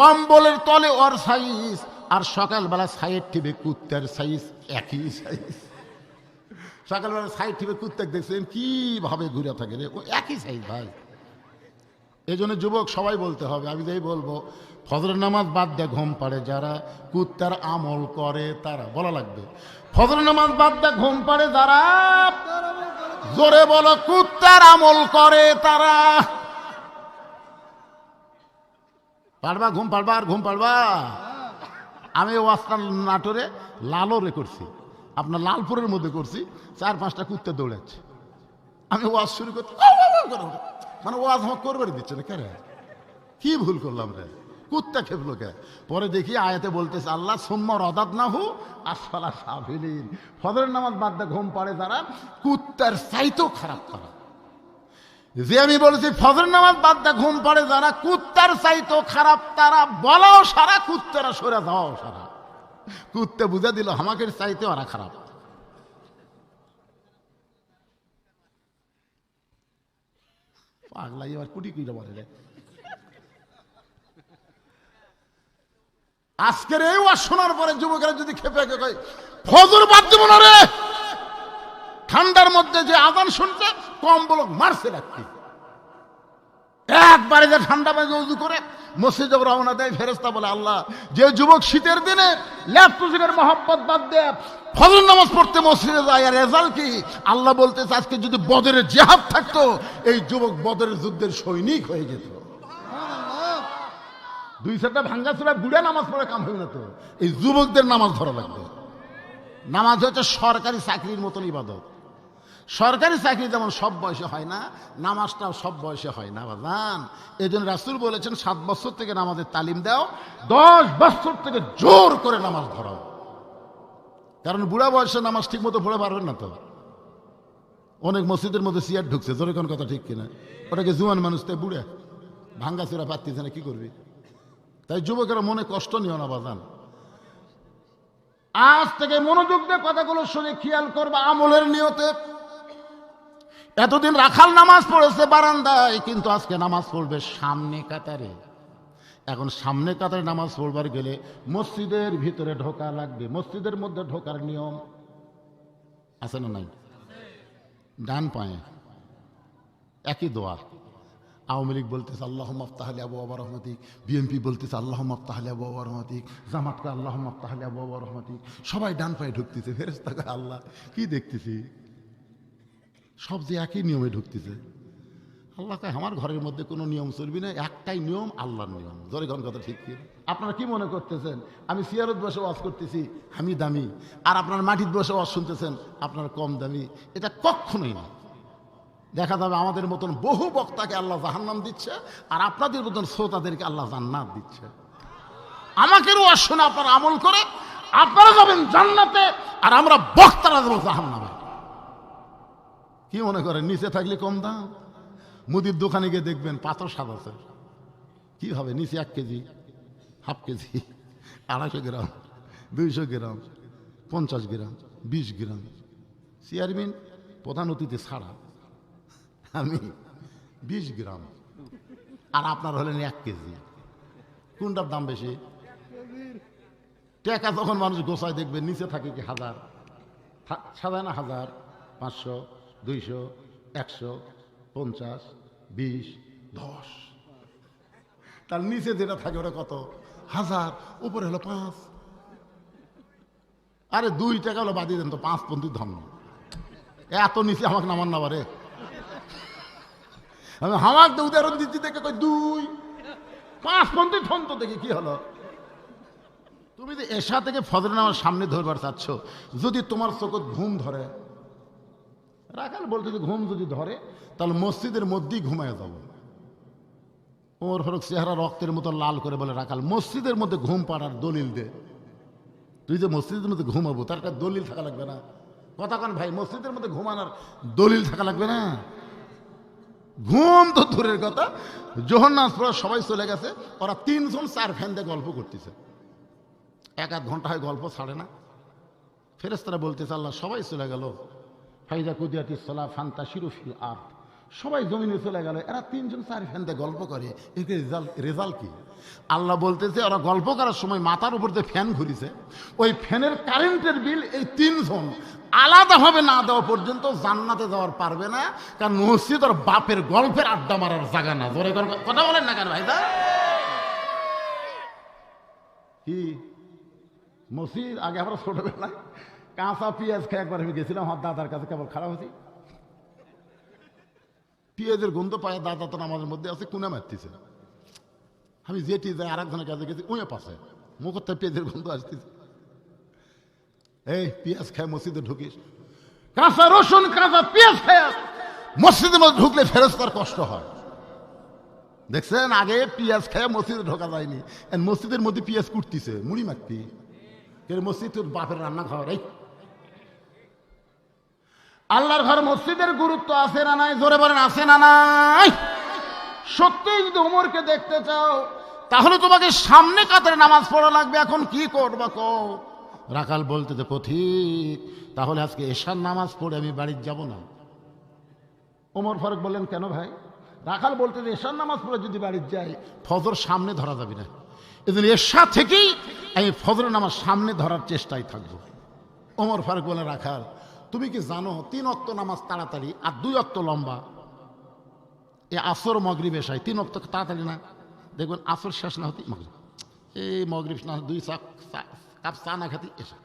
কম্বলের তলে ওর সাইজ, আর সকালবেলা সাইড টিভে কুত্তার সাইজ, একই সাইজ। সকালবেলা সাইড টিভে কুত্তাক দেখছেন কীভাবে ঘুরে থাকে রে? ও, একই সাইজ ভাই। এই জন্য যুবক, সবাই বলতে হবে, আমি যাই বলব, ফজরের নামাজ বাদ দিয়ে ঘুম পাড়ে যারা, কুত্তার আমল করে তারা, বলা লাগবে। ফজরের নামাজ বাদ দিয়ে ঘুম পাড়ে যারা, জোরে বলো, কুত্তার আমল করে তারা। পারবা, ঘুম পারবা, আর ঘুম পারবা? আমি ওয়াস্তান নাটোরে লালরে করছি। আপনার লালপুরের মধ্যে করছি, চার পাঁচটা কুত্তে দৌড়াচ্ছে। আমি ওয়াজ শুরু করতে করে। মানে ওয়াজ আমার করবার দিচ্ছে না কেন কি ভুল করলাম রে? কুত্তা খেপলো কে? পরে দেখি আয়াতে বলতেছে, আল্লাহ সোম্মা রদাত না হু আসফালা সাফিলিন ফজরের নামাজ বাদ ঘুম পাড়ে যারা, কুত্তার চাইতেও খারাপ তারা। যে আমি বলেছি ফজর নামাজ বাদ দা, ঘুম পাড়ে যারা কুত্তার চাইতো খারাপ, তারা বলাও সারা, কুত্তারা সরে যাওয়াও সারা। কুত্তে বুঝে দিল, আমাকে চাইতে ওরা খারাপ। পাগলা এবার কুটি বলে আজকের এই ওয়াজ শোনার পরে যুবকেরা যদি খেপে ফজর বাদ দেবো না রে? ঠান্ডার মধ্যে যে আদান শুনছে কম বলক, মারছে রাখতে একবারে যে ঠান্ডা পানি উজু করে মসজিদ রওনা দেয় ফেরেস্তা বলে, আল্লাহ, যে যুবক শীতের দিনে ল্যাপটুসিকের মহব্বত বাদ দেয় ফজর নামাজ পড়তে মসজিদে যায় আর রেজাল্ট কি? আল্লাহ বলতেছে, আজকে যদি বদরের জেহাদ থাকতো, এই যুবক বদরের যুদ্ধের সৈনিক হয়ে যেত। দুই চারটা ভাঙ্গা চূড়া বুড়া নামাজ পড়ে কাম হইবে না তো এই যুবকদের নামাজ ধরা লাগবে। নামাজ হচ্ছে সরকারি চাকরির মতন ইবাদত। সরকারি চাকরি যেমন সব বয়সে হয় না, নামাজটাও সব বয়সে হয় না, বাজান। এই জন্য রাসুল বলেছেন, সাত বছর থেকে নামাজের তালিম দাও, দশ বছর থেকে জোর করে নামাজ ধরাও। কারণ বুড়া বয়সে নামাজ ঠিক মতো পড়ে পারবেন না তো। অনেক মসজিদের মধ্যে সিয়ার ঢুকছে, জোরে কোন কথা ঠিক কিনা? ওটাকে জুয়ান মানুষ, তাই বুড়ে। ভাঙ্গা চোরা পাচ্ছিস না কি করবি? তাই যুবকেরা মনে কষ্ট নিও না, বাজান। আজ থেকে মনোযোগ দিয়ে কথাগুলো শুনে খেয়াল করবা, আমলের নিয়তে এতদিন রাখাল নামাজ পড়েছে বারান্দায় কিন্তু আজকে নামাজ পড়বে সামনে কাতারে। এখন সামনে কাতারে নামাজ পড়বার গেলে মসজিদের ভিতরে ঢোকা লাগবে। মসজিদের মধ্যে ঢোকার নিয়ম আছে না নাই? ডান পায়ে। একই দোয়া। আওয়ামী লীগ বলতেছে আল্লাহ মফতাহলে আবু আবার রহমতিক। বিএনপি বলতেছে আল্লাহ মফতাহলে আবু আবার রহমতিক। জামাতকে আল্লাহ মফতাহলে আবু আবার রহমতিক। সবাই ডান পায়ে ঢুকতেছে। ফেরেস্তা কয়, আল্লাহ কি দেখতেছি? সব যে একই নিয়মে ঢুকতেছে। আল্লাহ কয়, আমার ঘরের মধ্যে কোনো নিয়ম চলবি না, একটাই নিয়ম, আল্লাহর নিয়ম। জোরে কোন কথা ঠিক কি আপনারা কি মনে করতেছেন? আমি সিয়ারত বসে ওয়াজ করতেছি, আমি দামি। আর আপনার মাটির বসে ওয়াজ শুনতেছেন, আপনার কম দামি। এটা কখনোই না। দেখা যাবে আমাদের মতন বহু বক্তাকে আল্লাহ জাহান্নাম দিচ্ছে, আর আপনাদের মতন শ্রোতাদেরকে আল্লাহ জান্নাত দিচ্ছে। আমাকেও ওয়াজ শুনে আপনারা আমল করে, আপনারা যাবেন জান্নাতে, আর আমরা বক্তারা যাব জাহান্নামে। কি মনে করেন নিচে থাকলে কম দাম? মুদির দোকানে গিয়ে দেখবেন পাথর স্বাদ আছে কি হবে, নিচে এক কেজি, হাফ কেজি, আড়াইশো গ্রাম, দুইশো গ্রাম, পঞ্চাশ গ্রাম, বিশ গ্রাম। চেয়ারম্যান, প্রধান অতিথি ছাড়া আমি বিশ গ্রাম। আর আপনার হলেন এক কেজি। কোনটার দাম বেশি? টাকা যখন মানুষ গোসায় দেখবে নিচে থাকে কি হাজার? সাজায় না হাজার? পাঁচশো? দুইশো, একশো, পঞ্চাশ, বিশ, দশ। তার নিচে যেটা থাকে ওটা কত? হাজার, উপরে হলো পাঁচ। আরে দুই টাকা হলো বাদিয়ে দেন তো, পাঁচ পন্থী ধর্ম এত নিচে আমাকে নামান না বারে। আমি হামাক তো উদাহরণ দিচ্ছি, দেখে কই দুই। পাঁচ পন্থী ধন তো দেখি কি হলো। তুমি যে এশা থেকে ফজর নামার সামনে ধরবার চাচ্ছ, যদি তোমার চোখত ঘুম ধরে রাখাল বলতে যে ঘুম যদি ধরে, তাহলে মসজিদের মধ্যেই ঘুমায় যাব। ওমর ফারুক চেহারা রক্তের মতো লাল করে বলে, রাখাল, মসজিদের মধ্যে ঘুম পাড়ার দলিল দে। তুই যে মসজিদের মধ্যে ঘুমাবো, তার একটা দলিল থাকা লাগবে না। কথা কন ভাই, মসজিদের মধ্যে ঘুমানোর দলিল থাকা লাগবে না। ঘুম তো দূরের কথা। জোহরনাথ সবাই চলে গেছে, ওরা তিনজন চার ফ্যান দিয়ে গল্প করতেছে। এক আধ ঘণ্টা হয় গল্প ছাড়ে না। ফেরেস্তারা বলতেছে, আল্লাহ, সবাই চলে গেল। ফাইজা কুদিয়াতি সলা ফান্তা শিরুফিল আর সবাই জমিনে চলে গেল, এরা তিনজন চার ফ্যানতে গল্প করে। এর রেজাল্ট রেজাল্ট কি? আল্লাহ বলতেছে, ওরা গল্প করার সময় মাথার উপর যে ফ্যান ঘুরিছে। ওই ফ্যানের কারেন্টের বিল এই তিনজন আলাদা আলাদাভাবে না দেওয়া পর্যন্ত জান্নাতে যাওয়ার পারবে না, কারণ মসজিদ ওর বাপের গল্পের আড্ডা মারার জায়গা না। জোরে কথা বলেন না কেন ভাইদা কি? মসজিদ? আগে আমরা ছোটবেলায় কাঁচা পেঁয়াজ খেয়ে একবার আমি গেছিলাম, আমার দাদার কাছে কেবল খারাপ হয়েছি পেঁয়াজের গন্ধ পায়, দাদা তো আমাদের মধ্যে আছে, কুনা মারতেছে। আমি যেটি যাই আর একজনের কাছে গেছি, উঁয়ে পাশে। মুখ থেকে পেঁয়াজের গন্ধ আসতেছে। এই, পেঁয়াজ খায় মসজিদে ঢুকিস। কাঁচা রসুন, কাঁচা পেঁয়াজ খায় মসজিদের মধ্যে ঢুকলে ফেরস্তার কষ্ট হয়। দেখছেন, আগে পেঁয়াজ খেয়ে মসজিদে ঢোকা যায়নি। মসজিদের মধ্যে পেঁয়াজ কুটতিছে, মুড়ি মাখতি। মসজিদ তোর বাপের রান্না খাওয়ার এই। আল্লাহর ঘর মসজিদের গুরুত্ব আছে না নাই? জোরে বলেন, আছে না নাই? সত্যিই যদি উমরকে দেখতে চাও, তাহলে তোমাকে সামনে কাতারে নামাজ পড়া লাগবে? এখন কি করবা কো রাখাল বলতে তো পথিক, তাহলে আজকে এশার নামাজ পড়ে আমি বাড়ির যাব না। ওমর ফারুক বললেন, কেন ভাই? রাখাল বলতে যে এশার নামাজ পড়ে যদি বাড়ির যাই, ফজর সামনে ধরা যাবে না। এদিন এশা থেকেই আমি ফজর নামাজ সামনে ধরার চেষ্টায় থাকব। ওমর ফারুক বলে রাখাল তুমি কি জানো, তিন অক্ত নামাজ তাড়াতাড়ি আর দুই অক্ত লম্বা? এ আসর মগরিব এসাই তিন অক্ত তাড়াতাড়ি না? দেখবেন আসর শেষ না হতে মগরিব। এই মগরিব না দুই কাপ চা না খাতি এসা।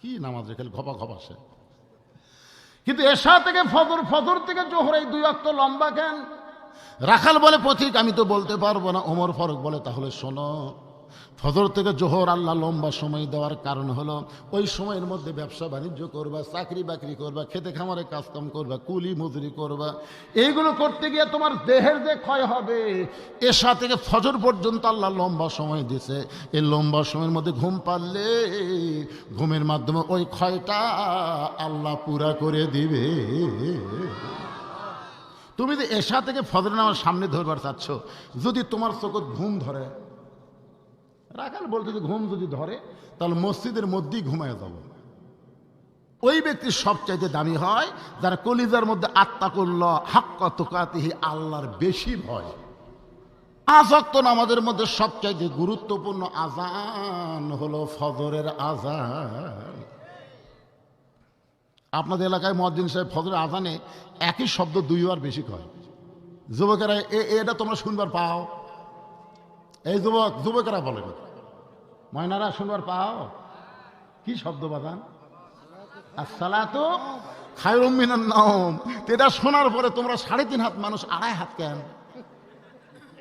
কি নামাজ রেখে ঘপা ঘপা সে কিন্তু এশা থেকে ফজর ফজর থেকে জোহর এই দুই অক্ত লম্বা কেন? রাখাল বলে, পথিক, আমি তো বলতে পারব না। ওমর ফারুক বলে, তাহলে শোনো ফজর থেকে জোহর আল্লাহ লম্বা সময় দেওয়ার কারণ হলো, ওই সময়ের মধ্যে ব্যবসা বাণিজ্য করবা, চাকরি বাকরি করবা, খেতে খামারে কাজকাম করবা, কুলি মজুরি করবা। এইগুলো করতে গিয়ে তোমার দেহের যে ক্ষয় হবে, এশা থেকে ফজর পর্যন্ত আল্লাহ লম্বা সময় দিছে। এই লম্বা সময়ের মধ্যে ঘুম পারলে, ঘুমের মাধ্যমে ওই ক্ষয়টা আল্লাহ পুরা করে দিবে। তুমি যে এশা থেকে ফজর নামার সামনে ধরবার চাচ্ছ, যদি তোমার চোখত ঘুম ধরে রাখাল বলতে ঘুম যদি ধরে, তাহলে মসজিদের মধ্যেই ঘুমায় যাব। ওই ব্যক্তি সবচাইতে দামি হয়, যারা কলিজার মধ্যে আত্মা করল হাক্কা তোকাতিহি, আল্লাহর বেশি ভয়। আসক্ত নামাজের মধ্যে সবচাইতে গুরুত্বপূর্ণ আজান হলো ফজরের আজান আপনাদের এলাকায় মদ্দিন সাহেব ফজরের আজানে একই শব্দ দুইবার বেশি কয়। যুবকেরা এটা তোমরা শুনবার পাও? এই যুবক, যুবকেরা বলেন ময়নারা শুনবার পাও? কি শব্দ বাদান আসসালাতু খায়রুম মিনান নাওম। তো এটা শোনার পরে তোমরা সাড়ে তিন হাত মানুষ, আড়াই হাত কেন?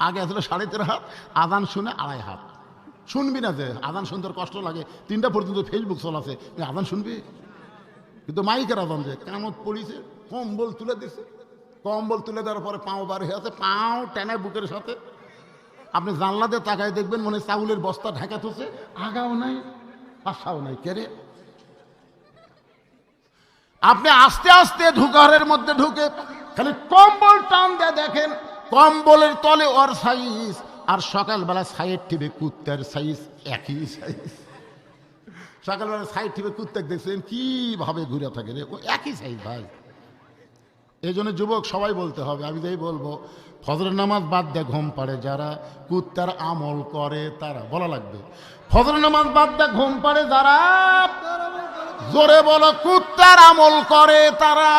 আগে আসলে সাড়ে তিন হাত আদান শুনে আড়াই হাত। শুনবি না যে আদান শুনতে কষ্ট লাগে। তিনটা পর্যন্ত ফেসবুক চলাছে আদান শুনবি? কিন্তু মাইকের আদান যে, কামত পড়িছে কম্বল তুলে দিছে। কম্বল তুলে দেওয়ার পরে পাও বার হয়ে আছে, পাও টেনে বুকের সাথে। আপনি জানলা দিয়ে তাকায় দেখবেন মনে চাউলের বস্তা ঢাকা থুছে আগাও নাই পাশাও নাই কেরে আপনি আস্তে আস্তে ঢুকারের মধ্যে ঢুকে খালি কম্বল টান দিয়ে দেখেন, কম্বলের তলে ওর সাইজ, আর সকালবেলা সাইড টিভি কুত্তার সাইজ, একই সাইজ। সকালবেলা সাইড টিভি কুত্তাক দেখছেন কীভাবে ঘুরে থাকে রে, ও একই সাইজ ভাই। এই জন্য যুবক সবাই বলতে হবে, আমি যাই বলব, ফজরের নামাজ বাদ দিয়ে ঘুম পাড়ে যারা, কুত্তার আমল করে তারা, বলা লাগবে। ফজরের নামাজ বাদ দিয়ে ঘুম পাড়ে যারা, জোরে বলো, কুত্তার আমল করে তারা।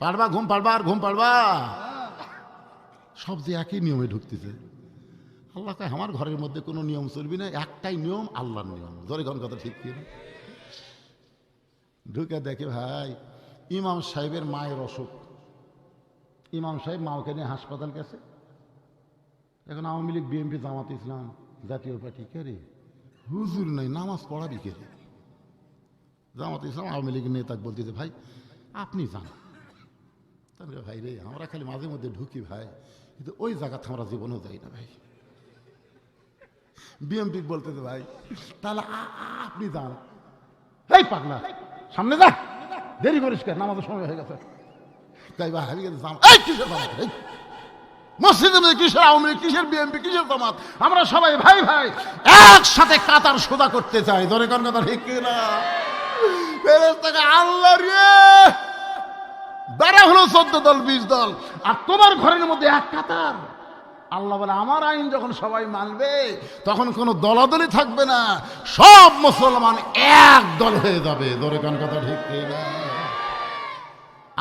পারবা ঘুম পারবা আর ঘুম পারবা সব যে একই নিয়মে ঢুকতেছে। আল্লাহ আমার ঘরের মধ্যে কোনো নিয়ম চলবি না, একটাই নিয়ম আল্লাহর নিয়ম। জোরে ঘন কথা ঠিক কি না? ঢুকে দেখে, ভাই, ইমাম সাহেবের মায়ের অসুখ। ইমাম সাহেব মাওকে নিয়ে হাসপাতাল গেছে। এখন Awami League, BNP, Jamaat Islam Jatiya Party, কে রে? হুজুর নাই, নামাজ পড়াবি কে রে? জামাত ইসলাম, আওয়ামী লীগের নেতা বলতেছে, ভাই, আপনি যান। তাহলে, ভাই রে, আমরা খালি মাঝে মধ্যে ঢুকি, ভাই। কিন্তু ওই জায়গাতে আমরা জীবনও যাই না, ভাই। বিএমপি বলতেছে, ভাই, তাহলে আপনি যান। এই পাগলা। সামনে যা। দেরি করিস কেন? নামাজের সময় হয়ে গেছে। তাই বা হারিয়ে গেছে এই কিসের জামাত? এই মসজিদের মধ্যে কিসের আওয়ামী লীগ, কিসের বিএনপি কিসের জামাত? আমরা সবাই ভাই ভাই একসাথে কাতার সোদা করতে চাই। ধরে কোন কথা ঠিক কিনা ফেরেশতাকে আল্লাহ রে! বেড়া হলো চোদ্দ দল বিশ দল। আর তোমার ঘরের মধ্যে এক কাতার। আল্লাহ বলে, আমার আইন যখন সবাই মানবে, তখন কোনো দলাদলি থাকবে না। সব মুসলমান এক দল হয়ে যাবে। দরে কোন কথা ঠিক না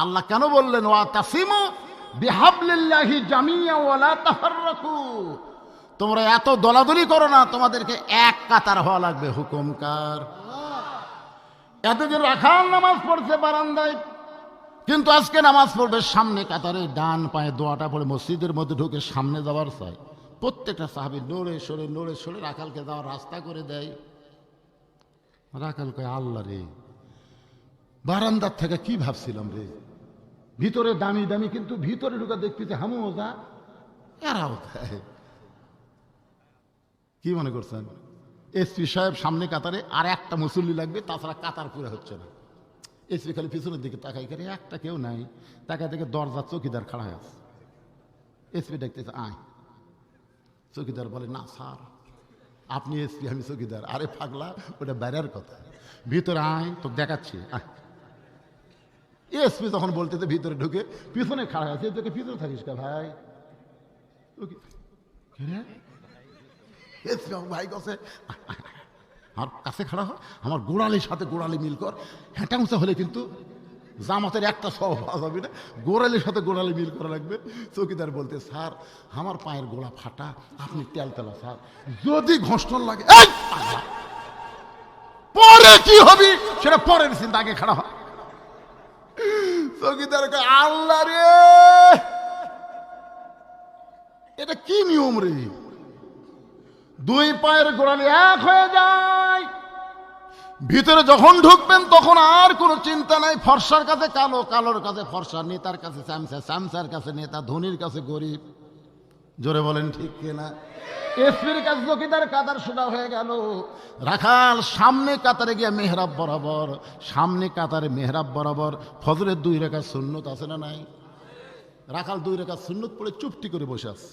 আল্লাহ কেন বললেন, ওয়া তাসিমু বিহাবলিল্লাহি জামিয়া ওয়ালা তাফাররাকু। তোমরা এত দলাদলি করো না, তোমাদেরকে এক কাতার হওয়া লাগবে। হুকুমকার এতদিন রাখাল নামাজ পড়ছে বারান্দায়। কিন্তু আজকে নামাজ পড়বে সামনে কাতারে, ডান পায়ে দোয়াটা পড়ে মসজিদের মধ্যে ঢুকে সামনে যাওয়ার চাই। প্রত্যেকটা সাহাবি নড়ে সরে নড়ে সরে রাখালকে যাওয়ার রাস্তা করে দেয়। রাখাল কয়, আল্লাহ রে, বারান্দার থেকে কি ভাবছিলাম রে? ভিতরে দামি দামি, কিন্তু ভিতরে ঢুকে দেখতেছে হামু ওজা এরাও দেয়। কি মনে করছেন? এসপি সাহেব সামনে কাতারে আর একটা মুসল্লি লাগবে, তাছাড়া কাতার পুরে হচ্ছে না। এসপি খালি পিছনের দিকে তাকাই করে একটা কেউ নাই। তাকাই থেকে দরজা চকিদার খাড়া হয়ে আছে। এসপি দেখতেছে আয়। চৌকিদার বলে, না স্যার, আপনি এসপি, আমি চৌকিদার। আরে পাগলা, ওটা বাইরের কথা। ভিতরে আয় তো দেখাচ্ছি, আয়। এসপি তখন বলতেছে, ভিতরে ঢুকে পিছনে খাড়া আছে। তোকে পিছনে থাকিস কা ভাই? কি- কে এসপি ভাই কাছে আমার কাছে খাড়া হয় আমার গোড়ালির সাথে গোড়ালি মিল কর। হ্যাঁটা হলে কিন্তু জামাতের একটা পাওয়া যাবে না। গোড়ালির সাথে গোড়ালি মিল করা লাগবে। চৌকিদার বলতে, স্যার, আমার পায়ের গোড়া ফাটা, আপনি তেল তেলা, স্যার। যদি ঘষণ লাগে! পরে কি হবি? সেটা পরের চিন্তা, আগে খাড়া হয় চৌকিদার আল্লাহ রে! এটা কি নিয়ম রে? দুই পায়ের গোড়ালি এক হয়ে যায়। ভিতরে যখন ঢুকবেন, তখন আর কোনো চিন্তা নাই। ফর্সার কাছে কালো, কালোর কাছে ফর্সা, নেতার কাছে স্যামসা, স্যামসার কাছে নেতা, ধনির কাছে গরিব। জোরে বলেন, ঠিক কিনা এসপির কাছে চকিদার কাতার সোজা হয়ে গেল। রাখাল, সামনে কাতারে গিয়ে মেহরাব বরাবর, সামনে কাতারে মেহরাব বরাবর। ফজরের দুই রেখা সুন্নত আছে না নাই? রাখাল দুই রেখা সুন্নত পড়ে চুপটি করে বসে আছে।